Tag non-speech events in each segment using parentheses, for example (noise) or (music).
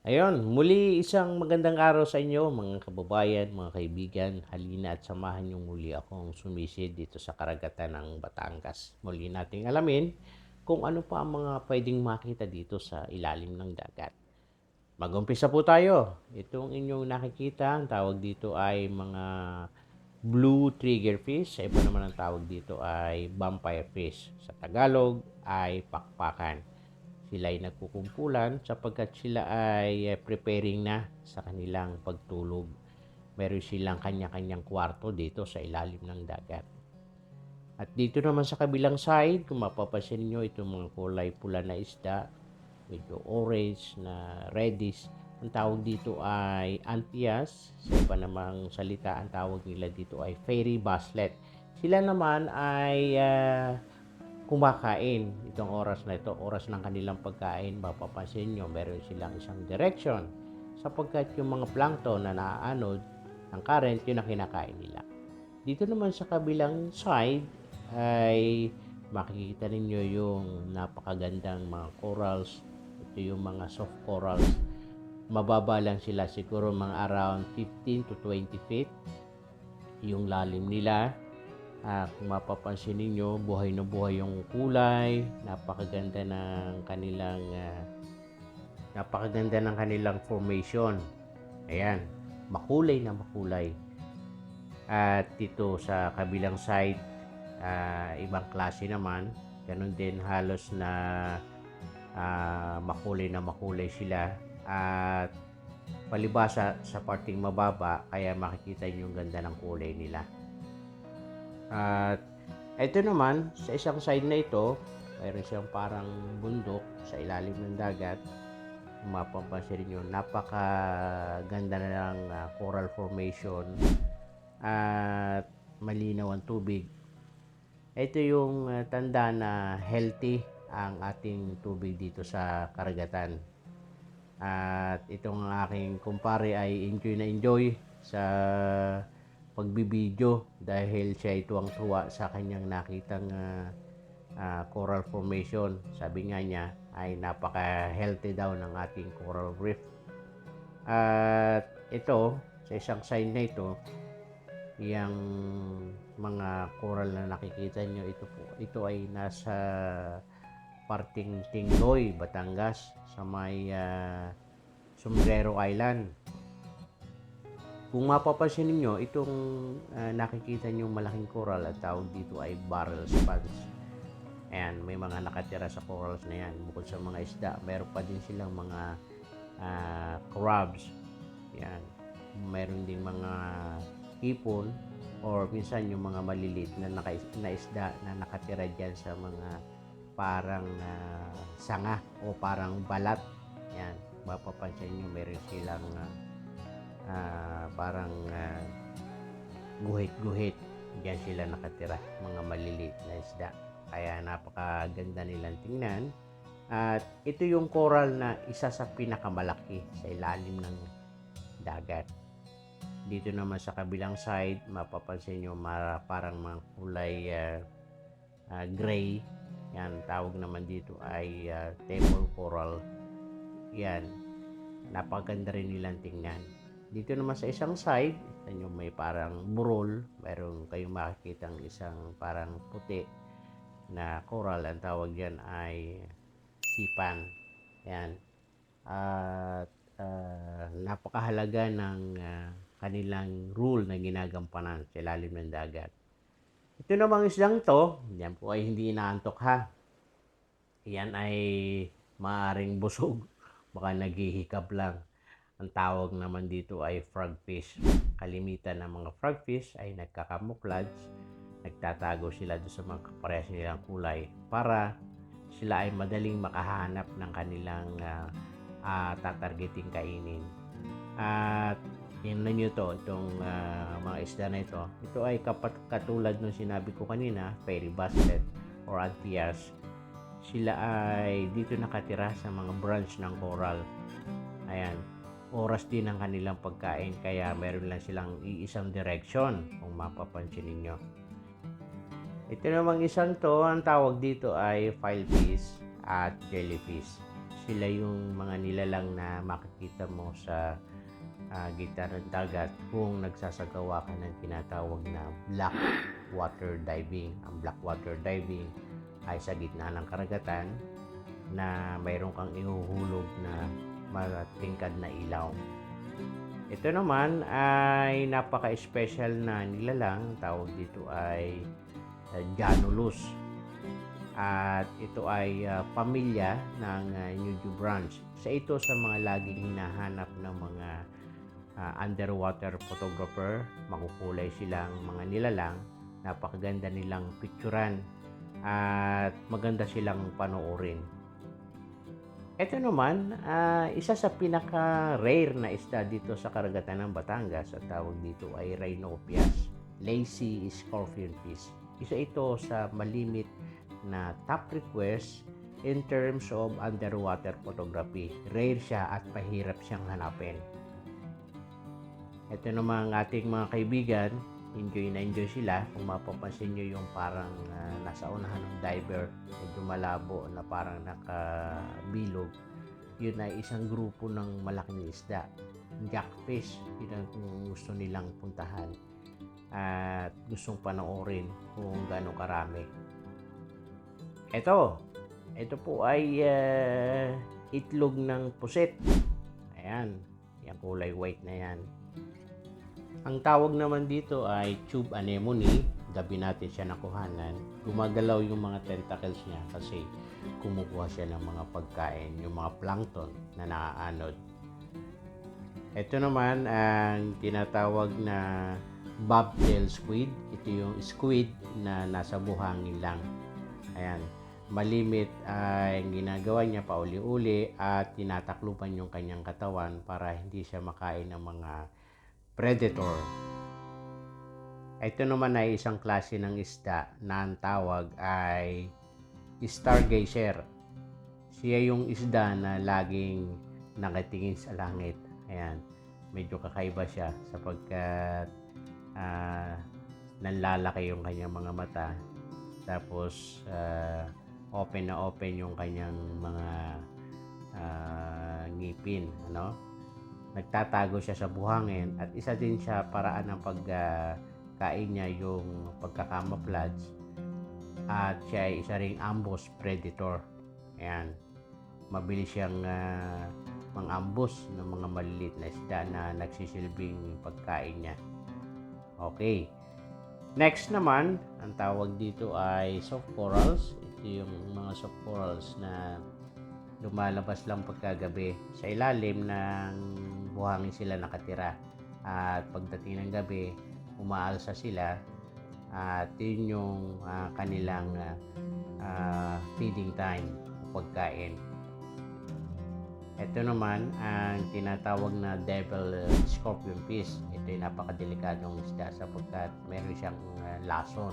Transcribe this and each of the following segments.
Ayun, muli isang magandang araw sa inyo mga kababayan, mga kaibigan. Halina at samahan niyo muli akong sumisid dito sa karagatan ng Batangas. Muli nating alamin kung ano pa ang mga pwedeng makita dito sa ilalim ng dagat. Mag-umpisa po tayo. Itong inyong nakikita, ang tawag dito ay mga blue triggerfish. Sa iba naman ang tawag dito ay vampire fish. Sa Tagalog ay pakpakan sila ay nagkukumpulan sapagkat sila ay eh, preparing na sa kanilang pagtulog. Meron silang kanya-kanyang kwarto dito sa ilalim ng dagat. At dito naman sa kabilang side, kung mapapansin nyo, itong mga kulay pula na isda, medyo orange na reddish, ang tawag dito ay antias. Sa iba namang salita, ang tawag nila dito ay fairy basslet. Sila naman ay ah, kumakain itong oras na ito, oras ng kanilang pagkain, mapapansin nyo, meron silang isang direction sapagkat yung mga plankton na naaanod ng current, yun ang kinakain nila. Dito naman sa kabilang side ay makikita ninyo yung napakagandang mga corals. Ito yung mga soft corals. Mababa lang sila siguro mga around 15 to 20 feet yung lalim nila Ah, kung mapapansin ninyo, buhay na buhay yung kulay, napakaganda ng kanilang ah, napakaganda ng kanilang formation. Ayan, makulay na makulay. At dito sa kabilang side, ah, ibang klase naman. Ganun din halos na ah, makulay na makulay sila. At palibasa sa parting mababa, kaya makikita nyo yung ganda ng kulay nila. At ito naman, sa isang side na ito, mayroon siyang parang bundok sa ilalim ng dagat. Mapapansin nyo, napakaganda na ng ah, coral formation at malinaw ang tubig. Ito yung ah, tanda na healthy ang ating tubig dito sa karagatan. At itong aking kumpare ay enjoy na enjoy sa pagbibideo dahil siya ay tuwang-tuwa sa kanyang nakitang ah, ah, coral formation. Sabi nga niya ay napaka-healthy daw ng ating coral reef. At ito, sa isang side na ito, yung mga coral na nakikita nyo, ito po, ito ay nasa parting Tingloy, Batangas, sa may ah, Sombrero Island. Kung mapapansin niyo itong ah, nakikita niyo malaking coral at tawag dito ay barrel sponge. Ayan, may mga nakatira sa corals na yan. Bukod sa mga isda, meron pa din silang mga ah, crabs. Yan. Meron din mga hipon or minsan yung mga maliliit na, naka, na isda na nakatira dyan sa mga parang ah, sanga o parang balat. Yan. Mapapansin nyo, meron silang ah, ah, parang ah, guhit-guhit. Diyan sila nakatira, mga maliliit na isda. Kaya napakaganda nilang tingnan. At ito yung coral na isa sa pinakamalaki sa ilalim ng dagat. Dito naman sa kabilang side, mapapansin nyo mara, parang mga kulay ah, ah, gray. Yan, tawag naman dito ay ah, table coral. Yan, napaganda rin nilang tingnan. Dito naman sa isang side, nyo may parang burol. Meron kayong makikita isang parang puti na coral. Ang tawag dyan ay sipan. Yan. At ah, napakahalaga ng ah, kanilang rule na ginagampanan sa ilalim ng dagat. Ito namang islang to, yan po ay hindi inaantok ha. Yan ay maaring busog. (laughs) Baka naghihikap lang. Ang tawag naman dito ay frogfish. Kalimitan ng mga frogfish ay nagkakamuflage. Nagtatago sila doon sa mga kaparehas nilang kulay para sila ay madaling makahanap ng kanilang ah, ah, tatargeting kainin. At yun na nyo to, itong ah, mga isda na ito. Ito ay kapat katulad ng sinabi ko kanina, fairy basket or antias. Sila ay dito nakatira sa mga branch ng coral. Ayan, oras din ang kanilang pagkain kaya meron lang silang iisang direction kung mapapansin ninyo. Ito namang isang to, ang tawag dito ay filefish at jellyfish. sila yung mga nilalang na makikita mo sa ah, gitna ng dagat kung nagsasagawa ka ng tinatawag na black water diving. Ang black water diving ay sa gitna ng karagatan na mayroon kang ihuhulog na matingkad na ilaw. Ito naman ay napaka-special na nilalang. Tawag dito ay uh, Janulus. At ito ay uh, pamilya ng uh, New Branch. Sa ito sa mga laging hinahanap ng mga uh, underwater photographer. Makukulay silang mga nilalang. Napakaganda nilang picturan. At maganda silang panoorin. Ito naman, ah, isa sa pinaka-rare na isda dito sa karagatan ng Batangas at tawag dito ay Rhinopias, lazy scorpion fish. Isa ito sa malimit na top request in terms of underwater photography. Rare siya at pahirap siyang hanapin. Ito naman ang ating mga kaibigan, enjoy na enjoy sila. Kung mapapansin nyo yung parang ah, nasa unahan ng diver, medyo malabo na parang nakabilog. Yun ay isang grupo ng malaking isda. Jackfish, yun ang gusto nilang puntahan. At gustong panoorin kung gaano karami. Ito, ito po ay ah, itlog ng pusit. Ayan, yung kulay white na yan. Ang tawag naman dito ay tube anemone. Gabi natin siya nakuhanan. Gumagalaw yung mga tentacles niya kasi kumukuha siya ng mga pagkain, yung mga plankton na naaanod. Ito naman ang tinatawag na bobtail squid. Ito yung squid na nasa buhangin lang. Ayan. Malimit ay ginagawa niya pauli-uli at tinataklupan yung kanyang katawan para hindi siya makain ng mga predator. Ito naman ay isang klase ng isda na ang tawag ay stargazer. Siya yung isda na laging nakatingin sa langit. Ayan, medyo kakaiba siya sapagkat ah, nanlalaki yung kanyang mga mata. Tapos ah, open na open yung kanyang mga ah, ngipin, ano? Nagtatago siya sa buhangin at isa din siya paraan ng pagkain niya yung pagkakamouflage at siya ay isa ring ambush predator. Ayan. Mabilis siyang uh, mang-ambush ng mga maliliit na isda na nagsisilbing pagkain niya. Okay. Next naman, ang tawag dito ay soft corals. Ito yung mga soft corals na lumalabas lang pagkagabi. Sa ilalim ng buhangin sila nakatira. At pagdating ng gabi, umaalsa sila at yun yung ah, kanilang ah, feeding time o pagkain. Ito naman ang tinatawag na devil scorpion fish. Ito ay napakadelikadong isda sapagkat meron siyang ah, lason.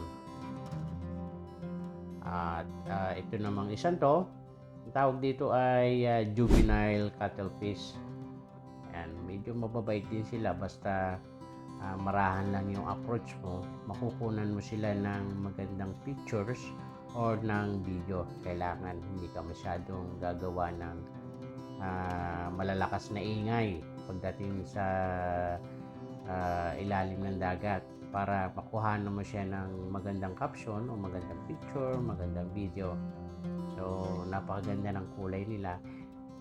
At ah, ito namang isang to, ang tawag dito ay ah, juvenile cuttlefish. Yan, medyo mababait din sila basta ah, marahan lang yung approach mo. Makukunan mo sila ng magandang pictures or ng video. Kailangan hindi ka masyadong gagawa ng ah, malalakas na ingay pagdating sa ah, ilalim ng dagat para makuhanan mo siya ng magandang caption o magandang picture, magandang video. So, napakaganda ng kulay nila.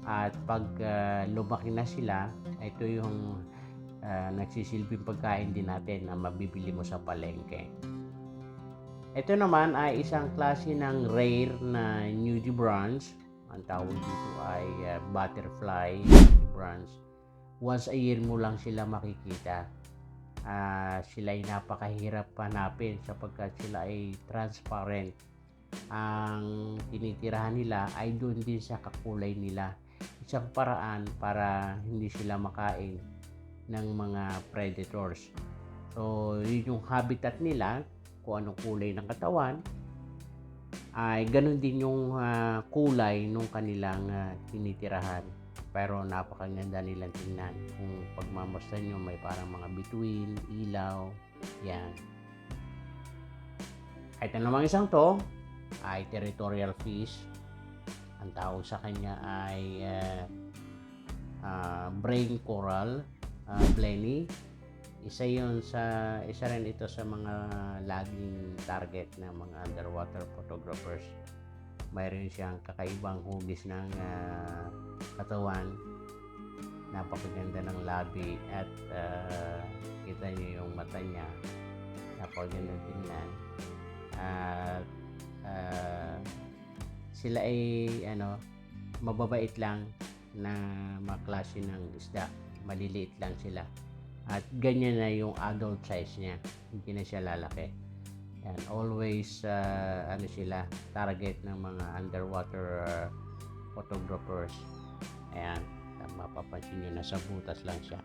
At pag ah, lumaki na sila, ito yung ah, nagsisilbing pagkain din natin na mabibili mo sa palengke. Ito naman ay isang klase ng rare na nudibranch. Ang tawag dito ay ah, butterfly nudibranch. Once a year mo lang sila makikita. Ah, sila ay napakahirap hanapin sapagkat sila ay transparent ang tinitirahan nila ay doon din sa kakulay nila. Isang paraan para hindi sila makain ng mga predators. So, yun yung habitat nila, kung anong kulay ng katawan, ay ganun din yung ah, kulay ng kanilang ah, tinitirahan. Pero napakaganda nilang tingnan. Kung pagmamasdan nyo, may parang mga bituin, ilaw, yan. Ito namang isang to, ay territorial fish. Ang tawag sa kanya ay uh, uh, brain coral, uh, blenny. Isa yon sa isa rin ito sa mga laging target ng mga underwater photographers. Mayroon siyang kakaibang hugis ng uh, katawan. Napakaganda ng labi at uh, kita niyo yung mata niya. Napakaganda tingnan. At uh, sila ay ano mababait lang na mga klase ng isda. Maliliit lang sila. At ganyan na yung adult size niya. Hindi na siya lalaki. Yan, always uh, ano sila, target ng mga underwater uh, photographers. Ayan, mapapansin nyo, nasa butas lang siya.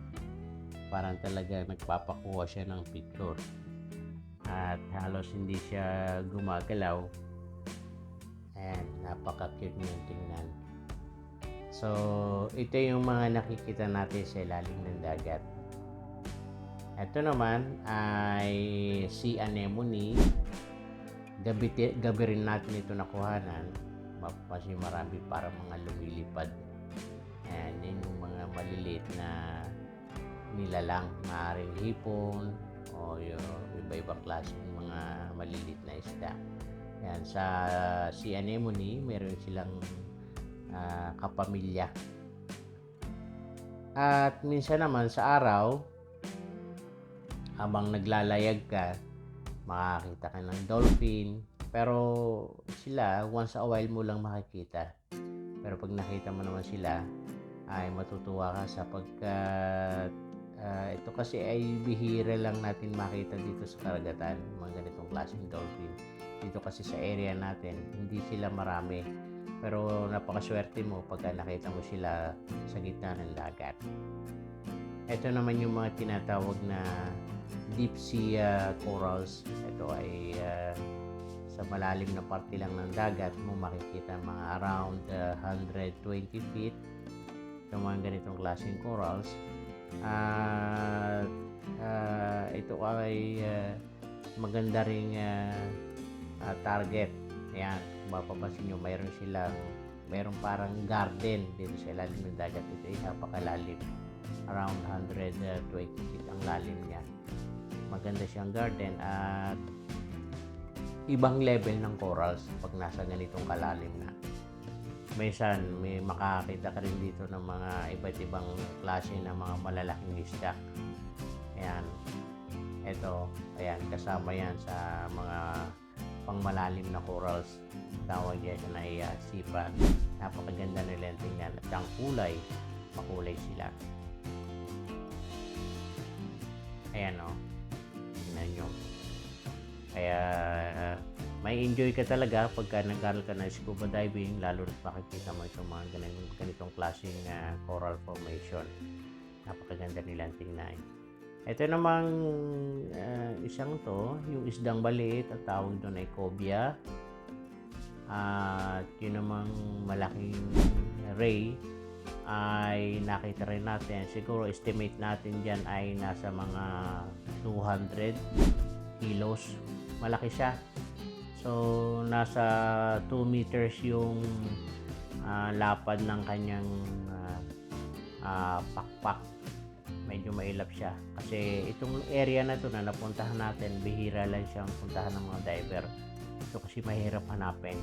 Parang talaga nagpapakuha siya ng picture. At halos hindi siya gumagalaw. Ayan, napaka-cute niya tingnan. So, ito yung mga nakikita natin sa ilalim ng dagat. Ito naman ay si anemone. Gabi, gabi rin natin ito nakuhanan. Mapapansin marami para mga lumilipad. Ayan, yan yung mga maliliit na nilalang. Maaaring hipon o yung iba-ibang klase ng mga maliliit na isda. Yan, sa si anemone, meron silang uh, kapamilya. At minsan naman sa araw, habang naglalayag ka, makakita ka ng dolphin. Pero sila, once a while mo lang makikita. Pero pag nakita mo naman sila, ay matutuwa ka sapagkat uh, ito kasi ay bihira lang natin makita dito sa karagatan, mga ganitong klaseng dolphin. Dito kasi sa area natin, hindi sila marami. Pero napakaswerte mo pagka nakita mo sila sa gitna ng dagat. Ito naman yung mga tinatawag na deep sea uh, corals. Ito ay uh, sa malalim na parte lang ng dagat mo makikita mga around uh, 120 feet yung mga ganitong klaseng corals. At uh, ito ay uh, maganda ring uh, uh, target. Ayan, mapapansin nyo, mayroon silang mayroon parang garden dito sa ilalim ng dagat. Ito ay napakalalim. Around 120 feet ang lalim niya maganda siyang garden at ibang level ng corals pag nasa ganitong kalalim na. Minsan may makakita ka rin dito ng mga iba't ibang klase ng mga malalaking isda. Ayan. Ito, ayan, kasama yan sa mga pangmalalim na corals. Tawag yan na ay uh, sipa. Napakaganda nila tingnan. At ang kulay, makulay sila. Ayan o. Oh tingnan nyo. Kaya uh, may enjoy ka talaga pagka nag-aral ka ng scuba diving lalo na makikita mo itong mga ganitong, ganitong klaseng uh, coral formation. Napakaganda nilang tingnan. Ito namang uh, isang to, yung isdang baliit at tawag doon ay cobia. At uh, yun namang malaking ray ay nakita rin natin. Siguro estimate natin dyan ay nasa mga 200 kilos. Malaki siya. So, nasa 2 meters yung uh, lapad ng kanyang uh, uh, pakpak. Medyo mailap siya. Kasi itong area na to na napuntahan natin, bihira lang siyang puntahan ng mga diver. Ito kasi mahirap hanapin.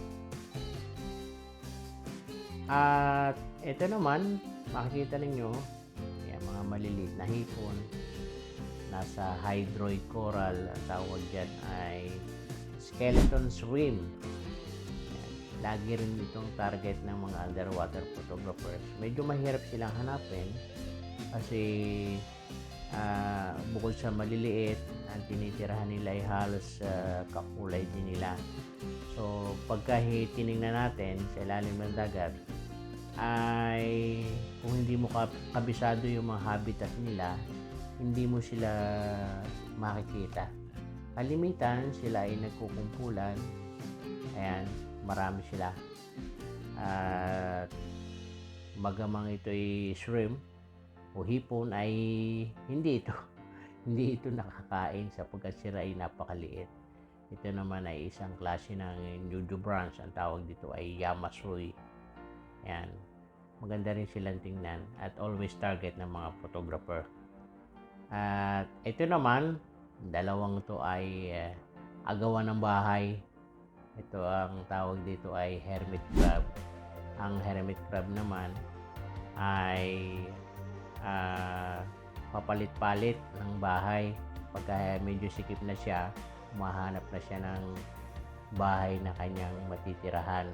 At ito naman, makikita ninyo, yan, mga maliliit na hipon, nasa hydroid coral, ang tawag dyan ay skeleton shrimp. Yan. Lagi rin itong target ng mga underwater photographers. Medyo mahirap silang hanapin kasi uh, bukod sa maliliit, ang tinitirahan nila ay halos uh, kakulay din nila. So, pagka tinignan natin sa ilalim ng dagat, ay kung hindi mo kabisado yung mga habitat nila, hindi mo sila makikita. Kalimitan, sila ay nagkukumpulan. Ayan, marami sila. At magamang ito ay shrimp o hipon ay hindi ito. (laughs) hindi ito nakakain sapagkat sila ay napakaliit. Ito naman ay isang klase ng nudibranch. Ang tawag dito ay yamasui Yan. Maganda rin silang tingnan at always target ng mga photographer. At ito naman, dalawang to ay eh, agawan ng bahay. Ito ang tawag dito ay hermit crab. Ang hermit crab naman ay ah, papalit-palit ng bahay. Pagka medyo sikip na siya, mahanap na siya ng bahay na kanyang matitirahan.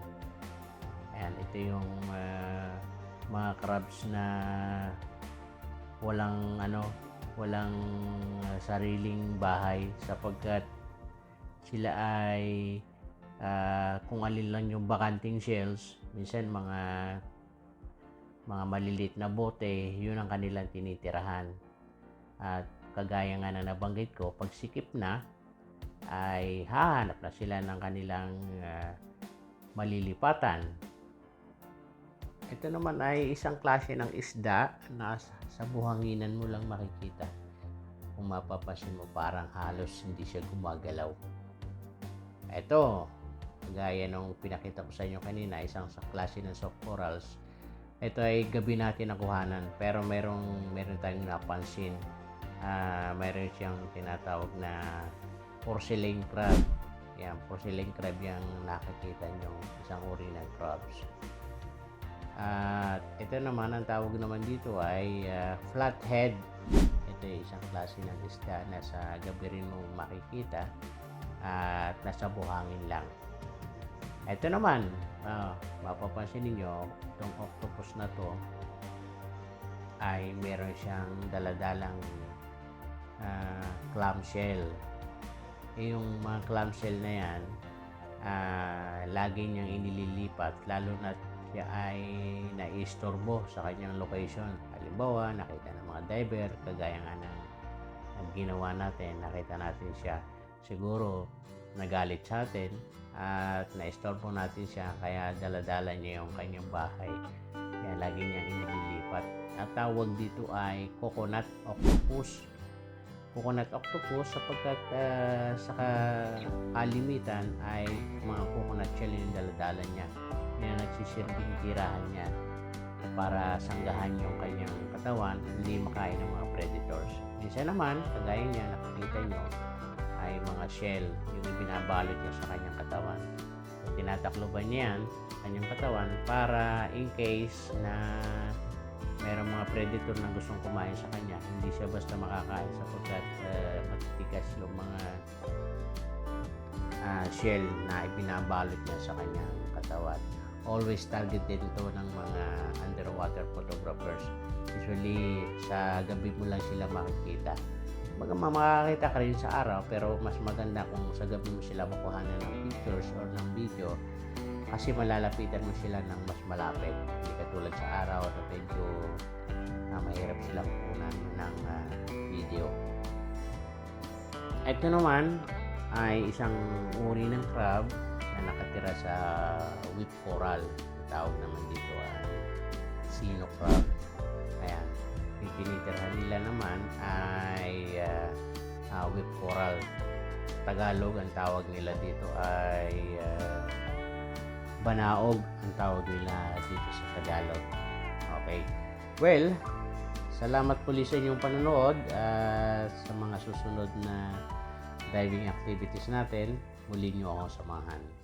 Ayan, ito yung ah, mga crabs na walang ano, walang ah, sariling bahay sapagkat sila ay ah, kung alin lang yung bakanting shells, minsan mga mga maliliit na bote, yun ang kanilang tinitirahan. At kagaya nga na nabanggit ko, pag sikip na, ay hahanap na sila ng kanilang ah, malilipatan. Ito naman ay isang klase ng isda na sa, buhanginan mo lang makikita. Kung mapapansin mo, parang halos hindi siya gumagalaw. Ito, gaya nung pinakita ko sa inyo kanina, isang sa klase ng soft corals. Ito ay gabi natin nakuhanan, pero merong, meron tayong napansin. Ah, meron siyang tinatawag na porcelain crab. Yan, porcelain crab yung nakikita nyo, isang uri ng crabs. At ito naman, ang tawag naman dito ay ah, flathead. Ito ay isang klase ng isda na sa gabi rin mo makikita at nasa buhangin lang. Ito naman, ah, mapapansin ninyo, itong octopus na to ay meron siyang daladalang ah, clamshell. Eh, yung mga clamshell na yan, ah, lagi niyang inililipat, lalo na siya ay naistorbo sa kanyang location. Halimbawa, nakita ng mga diver, kagaya nga ng, ng ginawa natin, nakita natin siya. Siguro, nagalit sa atin at naistorbo natin siya, kaya daladala niya yung kanyang bahay. Kaya lagi niyang inililipat. Ang tawag dito ay coconut octopus. Coconut octopus sapagkat ah, sa kalimitan ay mga coconut shell yung daladala niya na nagsisilbing tirahan niya para sanggahan yung kanyang katawan, hindi makain ng mga predators. Minsan naman, kagaya niya, nakikita nyo, ay mga shell yung binabalot niya sa kanyang katawan. Tinatakloban niya yan, kanyang katawan, para in case na merong mga predator na gustong kumain sa kanya, hindi siya basta makakain sapagkat uh, matitigas yung mga ah, shell na ibinabalot niya sa kanyang katawan always target din ito ng mga underwater photographers. Usually, sa gabi mo lang sila makikita. Baga makakita ka rin sa araw, pero mas maganda kung sa gabi mo sila makuhanan ng pictures or ng video kasi malalapitan mo sila ng mas malapit. Hindi katulad sa araw na medyo na mahirap silang kunan ng ah, video. Ito naman ay isang uri ng crab na nakatira sa whip coral. Tawag naman dito ay sino crab. Ayan. Yung tinitirhan nila naman ay uh, uh, whip coral. Tagalog ang tawag nila dito ay uh, banaog ang tawag nila dito sa Tagalog. Okay. Well, salamat puli sa inyong panonood at sa mga susunod na diving activities natin, muli nyo ako samahan.